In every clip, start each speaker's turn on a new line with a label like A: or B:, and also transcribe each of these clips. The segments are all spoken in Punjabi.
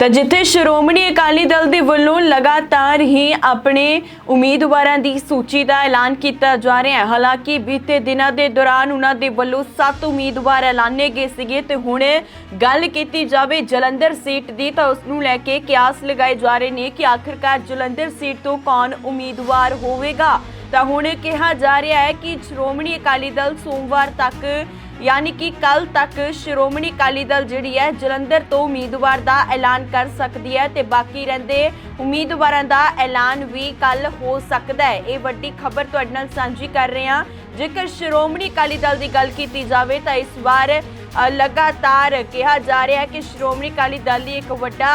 A: ਤਾਂ ਜਿੱਥੇ ਸ਼੍ਰੋਮਣੀ ਅਕਾਲੀ ਦਲ ਦੇ ਵੱਲੋਂ ਲਗਾਤਾਰ ਹੀ ਆਪਣੇ ਉਮੀਦਵਾਰਾਂ ਦੀ ਸੂਚੀ ਦਾ ਐਲਾਨ ਕੀਤਾ ਜਾ ਰਿਹਾ ਹੈ। ਹਾਲਾਂਕਿ ਬੀਤੇ ਦਿਨਾਂ ਦੇ ਦੌਰਾਨ ਉਹਨਾਂ ਦੇ ਵੱਲੋਂ 7 ਉਮੀਦਵਾਰ ਐਲਾਨੇ ਗਏ ਸੀਗੇ ਤੇ ਹੁਣ ਗੱਲ ਕੀਤੀ ਜਾਵੇ ਜਲੰਧਰ ਸੀਟ ਦੀ ਤਾਂ ਉਸ ਨੂੰ ਲੈ ਕੇ ਕਿਆਸ ਲਗਾਏ ਜਾ ਰਹੇ ਨੇ ਕਿ ਆਖਿਰਕਾਰ ਜਲੰਧਰ ਸੀਟ ਤੋਂ ਕੌਣ ਉਮੀਦਵਾਰ ਹੋਵੇਗਾ। ਤਾਂ ਹੁਣ ਕਿਹਾ ਜਾ ਰਿਹਾ ਹੈ ਕਿ ਸ਼੍ਰੋਮਣੀ ਅਕਾਲੀ ਦਲ ਸੋਮਵਾਰ ਤੱਕ, ਯਾਨੀ ਕਿ ਕੱਲ ਤੱਕ ਸ਼੍ਰੋਮਣੀ ਅਕਾਲੀ ਦਲ ਜਿਹੜੀ ਹੈ ਜਲੰਧਰ ਤੋਂ ਉਮੀਦਵਾਰ ਦਾ ਐਲਾਨ ਕਰ ਸਕਦੀ ਹੈ ਤੇ ਬਾਕੀ ਰਹਿੰਦੇ ਉਮੀਦਵਾਰਾਂ ਦਾ ਐਲਾਨ ਵੀ ਕੱਲ ਹੋ ਸਕਦਾ ਹੈ। ਇਹ ਵੱਡੀ ਖਬਰ ਤੁਹਾਡੇ ਨਾਲ ਸਾਂਝੀ ਕਰ ਰਹੇ ਹਾਂ। ਜੇਕਰ ਸ਼੍ਰੋਮਣੀ ਅਕਾਲੀ ਦਲ ਦੀ ਗੱਲ ਕੀਤੀ ਜਾਵੇ ਤਾਂ ਇਸ ਵਾਰ ਲਗਾਤਾਰ ਕਿਹਾ ਜਾ ਰਿਹਾ ਹੈ ਕਿ ਸ਼੍ਰੋਮਣੀ ਅਕਾਲੀ ਦਲ ਲਈ ਇੱਕ ਵੱਡਾ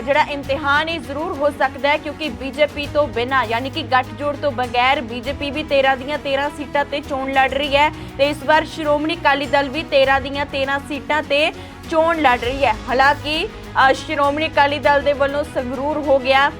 A: ਜਿਹੜਾ ਇਮਤਿਹਾਨ ਇਹ ਜ਼ਰੂਰ ਹੋ ਸਕਦਾ ਹੈ ਕਿਉਂਕਿ ਬੀਜੇਪੀ ਤੋਂ ਬਿਨਾ, ਯਾਨੀ ਕਿ ਗੱਠਜੋੜ ਤੋਂ ਬਗੈਰ ਬੀਜੇਪੀ ਵੀ 13 ਦੀਆਂ 13 ਸੀਟਾਂ ਤੇ ਚੋਣ ਲੜ ਰਹੀ ਹੈ ਤੇ ਇਸ ਵਾਰ ਸ਼੍ਰੋਮਣੀ ਅਕਾਲੀ ਦਲ ਵੀ 13 ਦੀਆਂ 13 ਸੀਟਾਂ ਤੇ ਚੋਣ ਲੜ ਰਹੀ ਹੈ। ਹਾਲਾਂਕਿ ਸ਼੍ਰੋਮਣੀ ਅਕਾਲੀ ਦਲ ਦੇ ਵੱਲੋਂ ਸੰਗਰੂਰ ਹੋ ਗਿਆ।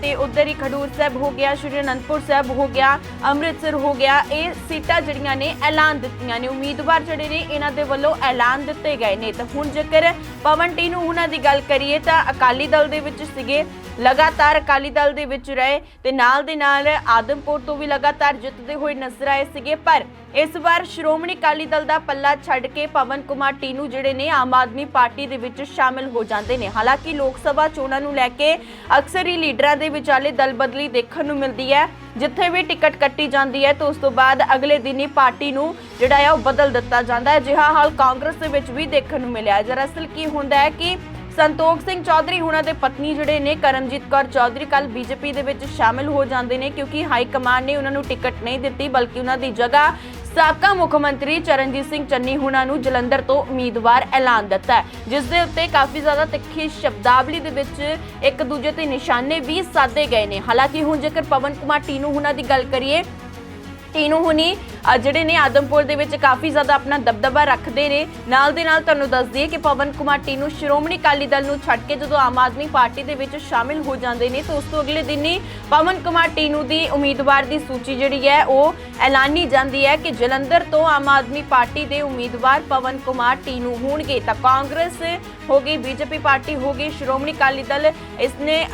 A: ਤੇ ਉਧਰ ਹੀ ਖਡੂਰ ਸਾਹਿਬ ਹੋ ਗਿਆ, ਸ਼੍ਰੀ ਅਨੰਦਪੁਰ ਸਾਹਿਬ ਹੋ ਗਿਆ, ਅੰਮ੍ਰਿਤਸਰ ਹੋ ਗਿਆ, ਇਹ ਸੀਟਾਂ ਜਿਹੜੀਆਂ ਨੇ ਐਲਾਨ ਦਿੱਤੀਆਂ ਨੇ। ਉਮੀਦਵਾਰ ਜਿਹੜੇ ਨੇ, ਇਹਨਾਂ ਦੇ ਵੱਲੋਂ ਐਲਾਨ ਦਿੱਤੇ ਗਏ ਨੇ। ਤਾਂ ਹੁਣ ਜੇਕਰ ਪਵਨ ਟੀ ਨੂੰ ਉਹਨਾਂ ਦੀ ਗੱਲ ਕਰੀਏ ਤਾਂ ਅਕਾਲੀ ਦਲ ਦੇ ਵਿੱਚ ਸੀਗੇ ਲਗਾਤਾਰ ਅਕਾਲੀ ਦਲ ਦੇ ਵਿੱਚ ਰਹੇ ਤੇ ਨਾਲ ਦੇ ਨਾਲ ਆਦਮਪੁਰ ਤੋਂ ਵੀ ਲਗਾਤਾਰ ਜਿੱਤਦੇ ਹੋਏ ਨਜ਼ਰ ਆਏ ਸੀਗੇ। ਪਰ ਇਸ ਵਾਰ ਸ਼੍ਰੋਮਣੀ ਅਕਾਲੀ ਦਲ ਦਾ ਪੱਲਾ ਛੱਡ ਕੇ ਪਵਨ ਕੁਮਾਰ ਟੀਨੂ ਜਿਹੜੇ ਨੇ ਆਮ ਆਦਮੀ ਪਾਰਟੀ ਦੇ ਵਿੱਚ ਸ਼ਾਮਿਲ ਹੋ ਜਾਂਦੇ ਨੇ। ਹਾਲਾਂਕਿ ਲੋਕ ਸਭਾ ਚੋਣਾਂ ਨੂੰ ਲੈ ਕੇ ਅਕਸਰ ਹੀ ਲੀਡਰਾਂ ਦੇ ਵਿਚਾਲੇ ਦਲ ਬਦਲੀ ਦੇਖਣ ਨੂੰ ਮਿਲਦੀ ਹੈ। ਜਿੱਥੇ ਵੀ ਟਿਕਟ ਕੱਟੀ ਜਾਂਦੀ ਹੈ ਤਾਂ ਉਸ ਤੋਂ ਬਾਅਦ ਅਗਲੇ ਦਿਨ ਹੀ ਪਾਰਟੀ ਨੂੰ ਜਿਹੜਾ ਹੈ ਉਹ ਬਦਲ ਦਿੱਤਾ ਜਾਂਦਾ ਹੈ। ਅਜਿਹਾ ਹਾਲ ਕਾਂਗਰਸ ਦੇ ਵਿੱਚ ਵੀ ਦੇਖਣ ਨੂੰ ਮਿਲਿਆ ਦਰਅਸਲ ਕੀ ਹੁੰਦਾ ਹੈ ਕਿ ਸੰਤੋਖ ਸਿੰਘ ਚੌਧਰੀ, ਹੁਣਾਂ ਦੇ ਪਤਨੀ ਜਿਹੜੇ ਨੇ, ਕਰਮਜੀਤ ਕੌਰ ਚੌਧਰੀ ਕੱਲ ਬੀਜੇਪੀ ਦੇ ਵਿੱਚ ਸ਼ਾਮਿਲ ਹੋ ਜਾਂਦੇ ਨੇ ਕਿਉਂਕਿ ਹਾਈ ਕਮਾਂਡ ਨੇ ਉਹਨਾਂ ਨੂੰ ਟਿਕਟ ਨਹੀਂ ਦਿੱਤੀ, ਬਲਕਿ ਉਹਨਾਂ ਦੀ ਜਗ੍ਹਾ ਸਾਬਕਾ ਮੁੱਖ ਮੰਤਰੀ ਚਰਨਜੀਤ ਸਿੰਘ ਚੰਨੀ ਹੁਣਾਂ ਨੂੰ ਜਲੰਧਰ ਤੋਂ ਉਮੀਦਵਾਰ ਐਲਾਨ ਦਿੱਤਾ ਹੈ, ਜਿਸ ਦੇ ਉੱਤੇ ਕਾਫੀ ਜ਼ਿਆਦਾ ਤਿੱਖੀ ਸ਼ਬਦਾਵਲੀ ਦੇ ਵਿੱਚ ਇੱਕ ਦੂਜੇ ਤੇ ਨਿਸ਼ਾਨੇ ਵੀ ਸਾਧੇ ਗਏ ਨੇ। ਹਾਲਾਂਕਿ ਹੁਣ ਜੇਕਰ ਪਵਨ ਕੁਮਾਰ ਟੀਨੂ ਹੁਣਾਂ ਦੀ ਗੱਲ ਕਰੀਏ, ਟੀਨੂ ਹੁਣੀ ਜਿਹੜੇ ਨੇ ਆਦਮਪੁਰ ਦੇ ਵਿੱਚ ਕਾਫੀ ਜ਼ਿਆਦਾ ਆਪਣਾ ਦਬਦਬਾ ਰੱਖਦੇ ਨੇ। ਨਾਲ ਦੇ ਨਾਲ ਤੁਹਾਨੂੰ ਦੱਸ ਦਈਏ ਕਿ ਪਵਨ ਕੁਮਾਰ ਟੀਨੂ ਸ਼੍ਰੋਮਣੀ ਅਕਾਲੀ ਦਲ ਨੂੰ ਛੱਡ ਕੇ ਜਦੋਂ ਆਮ ਆਦਮੀ ਪਾਰਟੀ ਦੇ ਵਿੱਚ ਸ਼ਾਮਿਲ ਹੋ ਜਾਂਦੇ ਨੇ, ਤਾਂ ਉਸ ਤੋਂ ਅਗਲੇ ਦਿਨ ਹੀ ਪਵਨ ਕੁਮਾਰ ਟੀਨੂ ਦੀ ਉਮੀਦਵਾਰ ਦੀ ਸੂਚੀ ਜਿਹੜੀ ਹੈ, ਉਹ ਐਲਾਨੀ ਜਾਂਦੀ ਹੈ ਕਿ ਜਲੰਧਰ ਤੋਂ ਆਮ ਆਦਮੀ ਪਾਰਟੀ ਦੇ ਉਮੀਦਵਾਰ ਪਵਨ ਕੁਮਾਰ ਟੀਨੂ ਹੋਣਗੇ। ਤਾਂ ਕਾਂਗਰਸ ਹੋ ਗਈ, ਬੀਜੇਪੀ ਪਾਰਟੀ ਹੋ ਗਈ, ਸ਼੍ਰੋਮਣੀ ਅਕਾਲੀ ਦਲ ਇਸ ਨੇ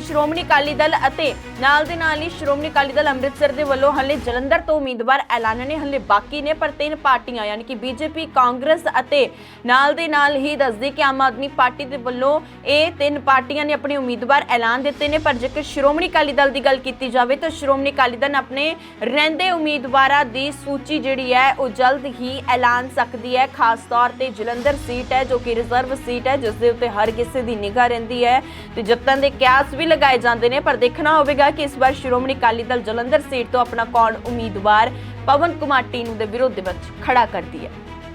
A: ਸ਼੍ਰੋਮਣੀ ਅਕਾਲੀ ਦਲ ਅਤੇ ਨਾਲ ਦੇ ਨਾਲ ਹੀ ਸ਼੍ਰੋਮਣੀ ਅਕਾਲੀ ਦਲ ਅੰਮ੍ਰਿਤਸਰ ਦੇ ਵੱਲੋਂ ਹਲੇ ਜਲੰਧਰ ਤੋਂ ਉਮੀਦਵਾਰ ਐਲਾਨਣੇ ਹਲੇ ਬਾਕੀ ਨੇ, ਪਰ ਤਿੰਨ ਪਾਰਟੀਆਂ, ਯਾਨੀ ਕਿ ਬੀਜੇਪੀ, ਕਾਂਗਰਸ ਅਤੇ ਨਾਲ ਦੇ ਨਾਲ ਹੀ ਦੱਸਦੇ ਕਿ ਆਮ ਆਦਮੀ ਪਾਰਟੀ ਦੇ ਵੱਲੋਂ ਇਹ ਤਿੰਨ ਪਾਰਟੀਆਂ ਨੇ ਆਪਣੇ ਉਮੀਦਵਾਰ ਐਲਾਨ ਦਿੱਤੇ ਨੇ, ਪਰ ਜੇਕਰ ਸ਼੍ਰੋਮਣੀ ਅਕਾਲੀ ਦਲ ਦੀ ਗੱਲ ਕੀਤੀ ਜਾਵੇ ਤਾਂ ਸ਼੍ਰੋਮਣੀ ਅਕਾਲੀ ਦਲ ਆਪਣੇ ਰਹਿੰਦੇ ਉਮੀਦਵਾਰਾਂ ਦੀ ਸੂਚੀ ਜਿਹੜੀ ਹੈ, ਉਹ ਜਲਦ ਹੀ ਐਲਾਨ ਸਕਦੀ ਹੈ। ਖਾਸ ਤੌਰ ਤੇ ਜਲੰਧਰ ਸੀਟ ਹੈ, ਜੋ ਕਿ ਰਿਜ਼ਰਵ ਸੀਟ ਹੈ ਜਿਸ ਦੇ ਉੱਤੇ ਹਰ ਕਿਸੇ ਦੀ ਨਿਗਾਹ ਰਹਿੰਦੀ ਹੈ ਤੇ ਜੱਤਾਂ ਦੇ ਕਿਆਸ ਵੀ ਲਗਾਏ ਜਾਂਦੇ ਨੇ, ਪਰ ਦੇਖਣਾ ਹੋਵੇਗਾ ਕਿ ਇਸ ਵਾਰ ਸ਼੍ਰੋਮਣੀ ਅਕਾਲੀ ਦਲ ਜਲੰਧਰ ਸੀਟ ਤੋਂ ਆਪਣਾ ਕੌਣ ਉਮੀਦਵਾਰ ਪਵਨ ਕੁਮਾਰ ਟੀਨੂ ਦੇ ਵਿਰੋਧ ਦੇ ਵਿੱਚ ਖੜਾ ਕਰਦੀ ਹੈ।